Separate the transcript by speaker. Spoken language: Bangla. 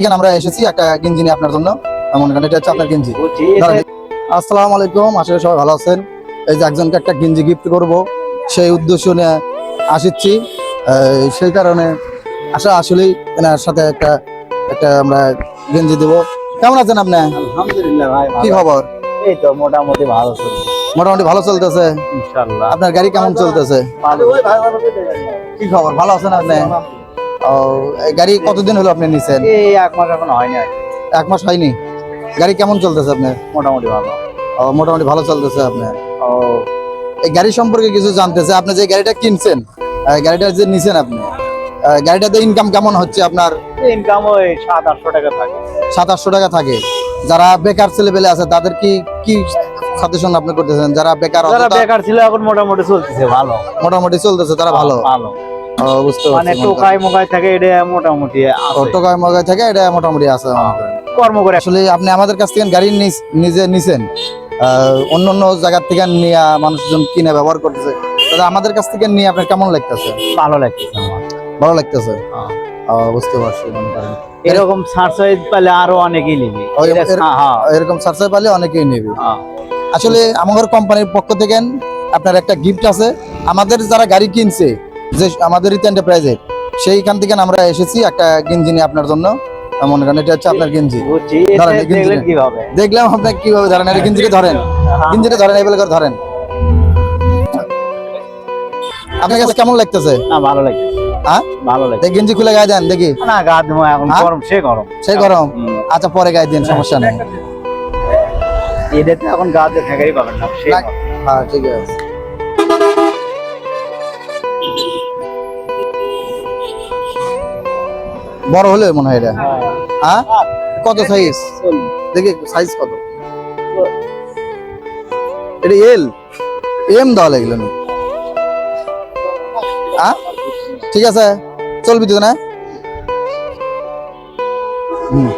Speaker 1: এখানে আমরা এসেছি একটা গেঞ্জি নিয়ে আপনার জন্য। মনে করেন এটা হচ্ছে আপনার গেঞ্জি। আসসালামু আলাইকুম আশা করি সবাই ভালো আছেন। এই যে একজনকে একটা গেঞ্জি গিফট করব সেই উদ্দেশ্য নিয়ে আসিচ্ছি। সেই কারণে আসা আসলেই এনার সাথে একটা একটা আমরা গেঞ্জি দেব। কেমন আছেন আপনি?
Speaker 2: আলহামদুলিল্লাহ ভাই
Speaker 1: কি খবর?
Speaker 2: এই তো মোটামুটি ভালো চলছে।
Speaker 1: মোটামুটি ভালো চলতেছে?
Speaker 2: ইনশাআল্লাহ।
Speaker 1: আপনার গাড়ি কেমন চলতেছে? কি খবর? ভালো আছেন আপনি? গাড়ি কতদিন হলো আপনি নিছেন?
Speaker 2: এই এক মাস এখন হয়নি
Speaker 1: এক মাস হয়নি? গাড়ি কেমন চলতেছে আপনার?
Speaker 2: মোটামুটি ভালো।
Speaker 1: ও, মোটামুটি ভালো চলতেছে আপনার?
Speaker 2: ও।
Speaker 1: এই গাড়ি সম্পর্কে কিছু জানতেছে আপনি যে গাড়িটা কিনছেন গাড়িটা যে নিছেন আপনি গাড়িটাতে ইনকাম কেমন হচ্ছে আপনার?
Speaker 2: ইনকাম ওই সাত আটশো টাকা থাকে।
Speaker 1: সাত আটশো টাকা থাকে। যারা বেকার ছেলে পেলে আছে তাদের কি কি সাজেশন আপনি করতেছেন? যারা বেকার
Speaker 2: যারা বেকার ছিল এখন মোটামুটি চলতেছে ভালো।
Speaker 1: মোটামুটি চলতেছে তারা ভালো।
Speaker 2: ভালো। মানে থাকে এটা মোটামুটি।
Speaker 1: টোকায় থাকে এটা মোটামুটি আছে
Speaker 2: কর্ম করে।
Speaker 1: আসলে আপনি আমাদের কাছ থেকে গাড়ি নিজে নিছেন অন্য অন্য জায়গার থেকে নিয়ে মানুষজন কিনে ব্যবহার করতেছে। তাহলে আমাদের কাছ থেকে নিয়ে আপনার কেমন লাগতেছে?
Speaker 2: ভালো লাগতেছে আমার।
Speaker 1: ভালো লাগতেছে?
Speaker 2: হ্যাঁ।
Speaker 1: বুঝতে পারছি মনে করেন।
Speaker 2: এরকম পেলে আরও অনেকেই নিবি। হ্যাঁ।
Speaker 1: এরকম পালে অনেকেই নেবে।
Speaker 2: হ্যাঁ।
Speaker 1: আসলে আমাদের কোম্পানির পক্ষ থেকে আপনার একটা গিফট আছে। আমাদের যারা গাড়ি কিনছে যে আমাদের রিত এন্টারপ্রাইজের সেইখান থেকে আমরা এসেছি একটা গেঞ্জি নিয়ে আপনার জন্য। মনে করেন এটা হচ্ছে আপনার গেঞ্জি। দেখলাম আপনার কীভাবে ধরেন এটা গেঞ্জিটা ধরেন। গেঞ্জিটা ধরেন এবেলে করে ধরেন। আপনার কাছে কেমন লাগতেছে?
Speaker 2: না ভালো লাগে
Speaker 1: হ্যাঁ?
Speaker 2: ভালো লাগে
Speaker 1: গেঞ্জি খুলে গায়ে দেন দেখি।
Speaker 2: না গা এখন
Speaker 1: হ্যাঁ?
Speaker 2: গরম সে গরম।
Speaker 1: সে গরম। আচ্ছা পরে গায়ে দিন সমস্যা নেই।
Speaker 2: এখন গা দিয়ে ঠেকাই পাবেন
Speaker 1: না। হ্যাঁ ঠিক আছে। বড় হলে মনে হয় এটা। হ্যাঁ? কত সাইজ দেখি সাইজ কত? এটা এল এম দেওয়া লাগল না। হ্যাঁ? ঠিক আছে চলবি তো না? হুম।